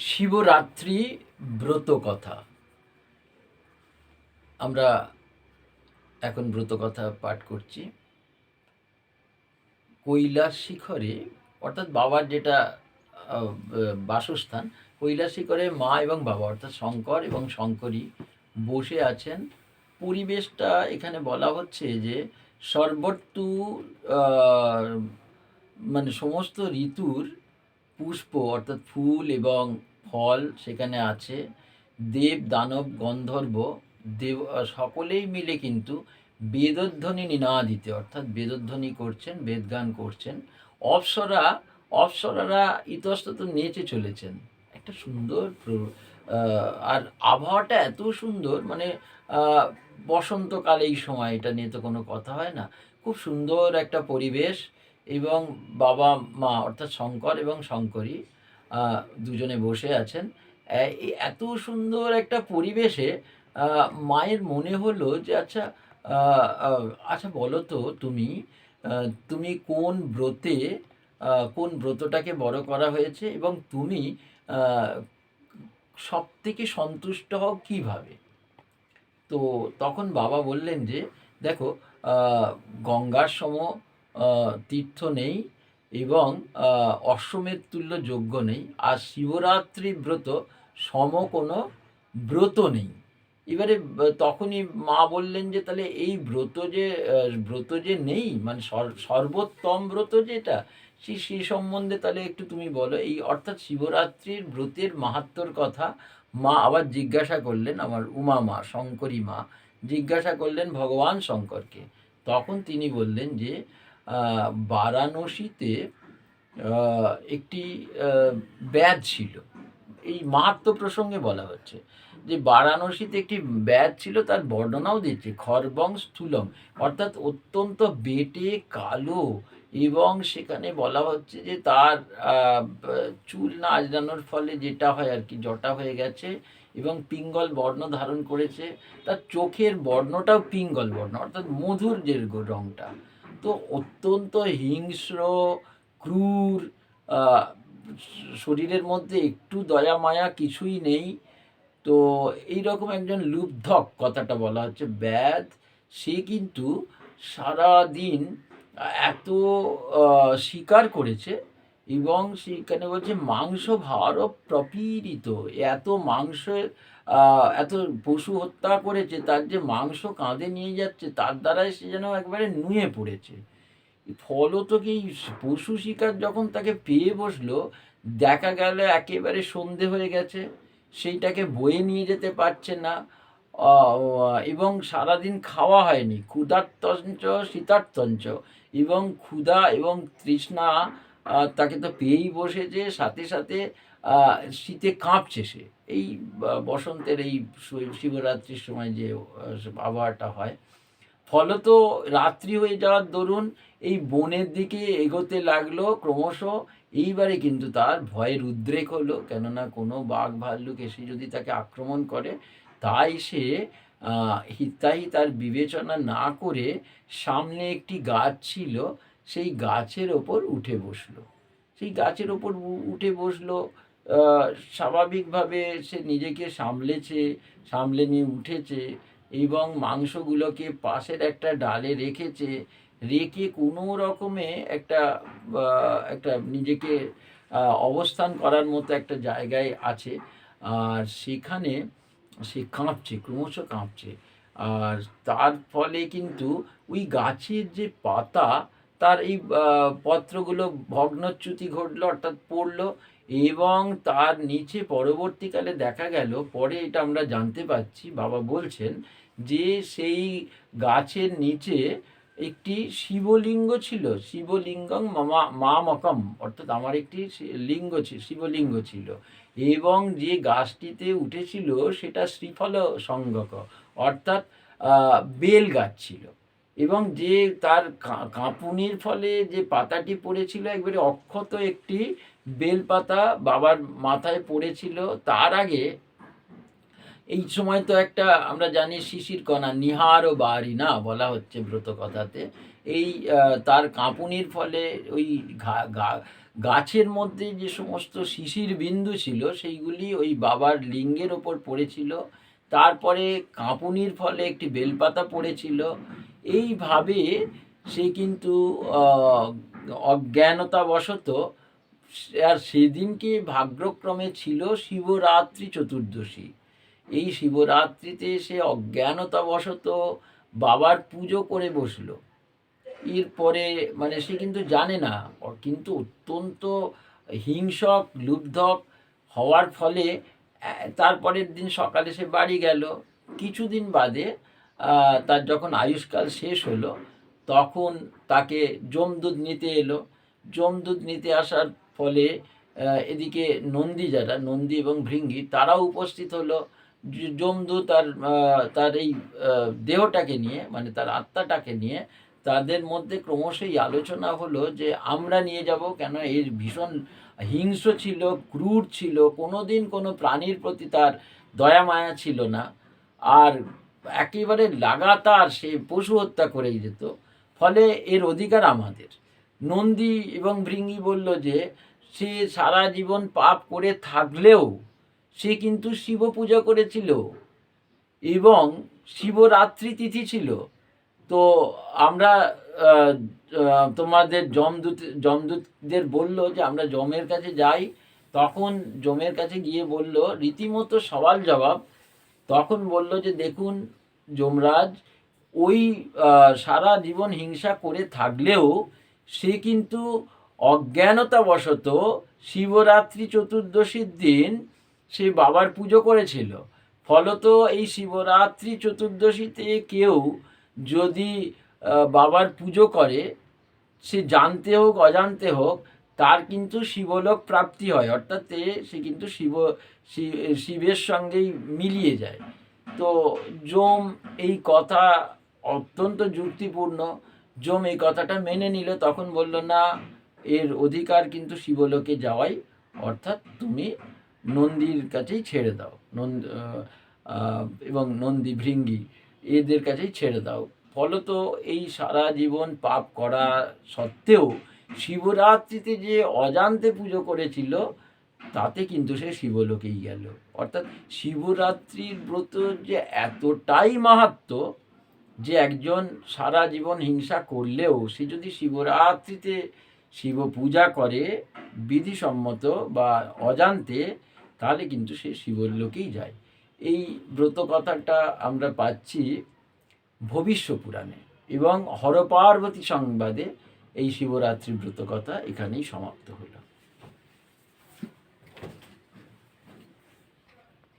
শিবরাত্রি ব্রত কথা। আমরা এখন ব্রত কথা পাঠ করছি। কৈলাস শিখরে অর্থাৎ বাবার যেটা বাসস্থান কৈলাস শিখরে মা এবং বাবা অর্থাৎ শঙ্কর এবং শঙ্করী বসে আছেন। পরিবেশটা এখানে বলা হচ্ছে যে সর্বত্তু আহ, মানে সমস্ত ঋতুর পুষ্প অর্থাৎ ফুল এবং ফল সেখানে আছে। দেব, দানব, গন্ধর্ব, দেব সকলেই মিলে কিন্তু বেদধ্বনি নিনাদিতে, অর্থাৎ বেদধ্বনি করছেন, বেদগান করছেন। অপ্সরা, অপ্সরারা ইতস্তত নেচে চলেছেন। একটা সুন্দর আর আবহাওয়াটা এত সুন্দর মানে বসন্তকালে এই সময় এটা নিয়ে তো কোনো কথা হয় না। খুব সুন্দর একটা পরিবেশ এবং বাবা মা, অর্থাৎ শঙ্কর এবং শঙ্করী দুজনে বসে আছেন। এত সুন্দর একটা পরিবেশে মায়ের মনে হলো যে আচ্ছা আচ্ছা বলো তো তুমি তুমি কোন ব্রতে কোন ব্রতটাকে বড় করা হয়েছে এবং তুমি সব থেকে সন্তুষ্ট হও কীভাবে? তো তখন বাবা বললেন যে, দেখো গঙ্গার সম তীর্থ নেই এবং অশ্বমেধ তুল্য যজ্ঞ নেই, আর শিবরাত্রি ব্রত সম কোনো ব্রত নেই। এবারে তখনই মা বললেন যে, তাহলে এই ব্রত যে ব্রত যে নেই মানে সর- সর্বোত্তম ব্রত যেটা সেই সেই সম্বন্ধে তাহলে একটু তুমি বলো। এই অর্থাৎ শিবরাত্রির ব্রতের মাহাত্মর কথা মা আবার জিজ্ঞাসা করলেন আমার উমা মা, শঙ্করী মা, জিজ্ঞাসা করলেন ভগবান শঙ্করকে। তখন তিনি বললেন যে বারাণসীতে একটি ব্যাধ ছিল। এই মাহাত্ম প্রসঙ্গে বলা হচ্ছে যে বারাণসীতে একটি ব্যাধ ছিল, তার বর্ণনাও দিচ্ছে খরবং স্থূলং। অর্থাৎ অত্যন্ত বেটে, কালো এবং সেখানে বলা হচ্ছে যে তার চুল না আজরানোর ফলে যেটা হয় আর কি, জটা হয়ে গেছে এবং পিঙ্গল বর্ণ ধারণ করেছে। তার চোখের বর্ণটাও পিঙ্গল বর্ণ, অর্থাৎ মধুর যে রংটা তো অত্যন্ত হিংস্র, ক্রূর শরীরের মধ্যে একটু দয়া, মায়া কিছুই নেই। তো এই রকম একজন লুব্ধক কথাটা বলা হচ্ছে ব্যাধ সে কিন্তু সারা দিন এত শিকার করেছে এবং সেখানে বলছে মাংস ভারও প্রপীড়িত। এত মাংসের এত পশু হত্যা করেছে, তার যে মাংস কাঁধে নিয়ে যাচ্ছে, তার দ্বারাই সে যেন একবারে নুয়ে পড়েছে। ফলত কি পশু শিকার যখন তাকে পেয়ে বসল, দেখা গেল একেবারে সন্ধে হয়ে গেছে, সেইটাকে বয়ে নিয়ে যেতে পারছে না। এবং সারাদিন খাওয়া হয়নি। ক্ষুধার্তঞ্চ, শীতার্তঞ্চ, এবং ক্ষুধা এবং তৃষ্ণা তাকে তো পেয়েই বসেছে সাথে সাথে শীতে কাঁপছে সে। এই বসন্তের এই শিবরাত্রির সময় যে আবহাওয়াটা হয়, ফলত রাত্রি হয়ে যাওয়ার দরুন এই বনের দিকে এগোতে লাগল ক্রমশ। এইবারে কিন্তু তার ভয়ের উদ্রেক হলো, কেননা কোনো বাঘ ভাল্লুক এসে যদি তাকে আক্রমণ করে, তাই সে হিতাহি তার বিবেচনা না করে সামনে একটি গাছ ছিল সেই গাছের ওপর উঠে বসল। সেই গাছের ওপর উঠে বসল স্বাভাবিকভাবে সে নিজেকে সামলেছে, সামলে নিয়ে উঠেছে এবং মাংসগুলোকে পাশের একটা ডালে রেখেছে। রেখে কোনো রকমে একটা একটা নিজেকে অবস্থান করার মতো একটা জায়গায় আছে। আর সেখানে সে কাঁপছে, ক্রমশ কাঁপছে। আর তার ফলে কিন্তু ওই গাছের যে পাতা তার এই পত্রগুলো ভগ্নচ্যুতি ঘটলো, অর্থাৎ পড়ল এবং তার নিচে পরবর্তীকালে দেখা গেল, পরে এটা আমরা জানতে পারছি, বাবা বলছেন যে সেই গাছের নিচে একটি শিবলিঙ্গ ছিল, শিবলিঙ্গং মামা, মা মকম, অর্থাৎ আমার একটি লিঙ্গ ছিল শিবলিঙ্গ ছিল এবং যে গাছটিতে উঠেছিল সেটা শ্রীফল সংজ্ঞক অর্থাৎ বেল গাছ ছিল। এবং যে তার কাঁপুনির ফলে যে পাতাটি পড়েছিল একবারে অক্ষত একটি বেলপাতা বাবার মাথায় পড়েছিল, তার আগে এই সময় তো একটা আমরা জানি শিশির কণা, নিহার ও বাড়ি না বলা হচ্ছে ব্রত কথাতে। এই তার কাঁপুনির ফলে ওই গাছের মধ্যে যে সমস্ত শিশির বিন্দু ছিল, সেইগুলি ওই বাবার লিঙ্গের ওপর পড়েছিল। তারপরে কাঁপুনির ফলে একটি বেলপাতা পড়েছিল। এইভাবে সে কিন্তু অজ্ঞানতাবশত আর সেদিনকে ভাগ্যক্রমে ছিল শিবরাত্রি চতুর্দশী। এই শিবরাত্রিতে সে অজ্ঞানতাবশত বাবার পুজো করে বসল। এরপরে মানে সে কিন্তু জানে না কিন্তু অত্যন্ত হিংসক লুব্ধক হওয়ার ফলে তারপরের দিন সকালে সে বাড়ি গেল। কিছুদিন বাদে তার যখন আয়ুষ্কাল শেষ হলো, তখন তাকে জমদূত নিতে এলো। জমদূত নিতে আসার ফলে এদিকে নন্দী যারা, নন্দী এবং ভৃঙ্গি, তারাও উপস্থিত হলো। জ- জমদূত তার তার এই দেহটাকে নিয়ে মানে তার আত্মাটাকে নিয়ে, তাদের মধ্যে ক্রমশই আলোচনা হলো যে, আমরা নিয়ে যাব কেন? এর ভীষণ হিংস্র ছিল, ক্রূর ছিল, কোনোদিন কোনো প্রাণীর প্রতি তার দয়া মায়া ছিল না। আর একেবারে লাগাতার সে পশু হত্যা করেই যেত। ফলে এর অধিকার আমাদের। নন্দী এবং ভৃঙ্গি বলল যে, সে সারা জীবন পাপ করে থাকলেও সে কিন্তু শিব পূজা করেছিল এবং শিবরাত্রি তিথি ছিল। তো আমরা তোমাদের যমদূত যমদূতদের বলল যে আমরা যমের কাছে যাই। তখন যমের কাছে গিয়ে বলল, রীতিমতো সওয়াল জবাব। তখন বলল যে, দেখুন যমরাজ, ওই সারা জীবন হিংসা করে থাকলেও সে কিন্তু অজ্ঞানতাবশত শিবরাত্রি চতুর্দশীর দিন সে বাবার পুজো করেছিল। ফলত এই শিবরাত্রি চতুর্দশীতে কেউ যদি বাবার পুজো করে, সে জানতে হোক, অজান্তে হোক, তার কিন্তু শিবলোক প্রাপ্তি হয়। অর্থাৎ সে কিন্তু শিব শিবের সঙ্গেই মিলিয়ে যায়। তো যম এই কথা অত্যন্ত যুক্তিপূর্ণ। যম এই কথাটা মেনে নিল, তখন বলল, না, এর অধিকার কিন্তু শিবলোকে যাওয়াই। অর্থাৎ তুমি নন্দীর কাছেই ছেড়ে দাও। নন্দ এবং নন্দী ভৃঙ্গি এদের কাছেই ছেড়ে দাও। ফলত এই সারা জীবন পাপ করা সত্ত্বেও শিবরাত্রিতে যে অজান্তে পুজো করেছিল, তাতে কিন্তু সে শিবলোকেই গেল। অর্থাৎ শিবরাত্রির ব্রত যে এতটাই মাহাত্ম যে একজন সারা জীবন হিংসা করলেও সে যদি শিবরাত্রিতে শিব পূজা করে বিধিসম্মত বা অজান্তে, তাহলে কিন্তু সে শিবলোকেই যায়। এই ব্রত কথাটা আমরা পাচ্ছি ভবিষ্য পুরাণে এবং হরপার্বতী সংবাদে এই শিবরাত্রি ব্রত কথা এখানেই সমাপ্ত হলো।